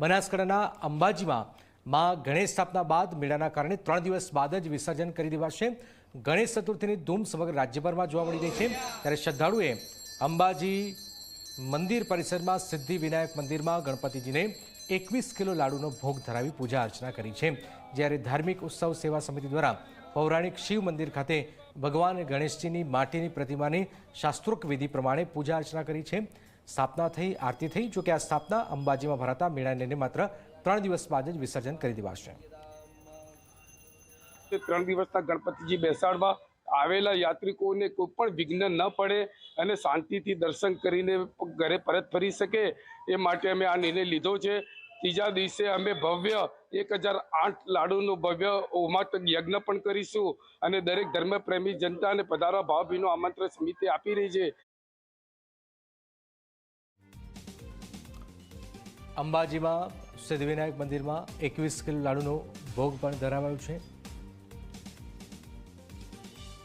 બનાસકાંઠાના અંબાજીમાં માં ગણેશ સ્થાપના બાદ મેળાના કારણે ત્રણ દિવસ બાદ જ વિસર્જન કરી દેવાશે. ગણેશ ચતુર્થીની ધૂમ સમગ્ર રાજ્યભરમાં જોવા મળી રહી છે. ત્યારે શ્રદ્ધાળુએ અંબાજી મંદિર પરિસરમાં સિદ્ધિ વિનાયક મંદિરમાં ગણપતિજીને એકવીસ કિલો લાડુનો ભોગ ધરાવી પૂજા અર્ચના કરી છે. જ્યારે ધાર્મિક ઉત્સવ સેવા સમિતિ દ્વારા પૌરાણિક શિવ મંદિર ખાતે ભગવાન ગણેશજીની માટીની પ્રતિમાની શાસ્ત્રોક્ત વિધિ પ્રમાણે પૂજા અર્ચના કરી છે. સ્થાપના થઈ, આરતી થઈ, જોકે આ સ્થાપના અંબાજીમાં ભરાતા મેળાને માત્ર ત્રણ દિવસ બાદ જ વિસર્જન કરી દેવાશે. ત્રણ દિવસના ગણપતિજી બેસાડવા આવેલા યાત્રિકોને કોઈ પણ વિઘ્ન ન પડે અને શાંતિથી દર્શન કરીને ઘરે પરત ફરી શકે એ માટે અમે આ નિર્ણય લીધો છે. ત્રીજા દિવસે અમે ભવ્ય એક હજાર આઠ લાડુનું ભવ્ય હોમાત યજ્ઞ પણ કરીશું અને દરેક ધર્મપ્રેમી જનતાને પધારવા ભાવભીનું આમંત્રણ સમિતિ આપી રહી છે. અંબાજીમાં સિદ્ધિવિનાયક મંદિરમાં એકવીસ કિલો લાડુનો ભોગ પણ ધરાવાયો છે.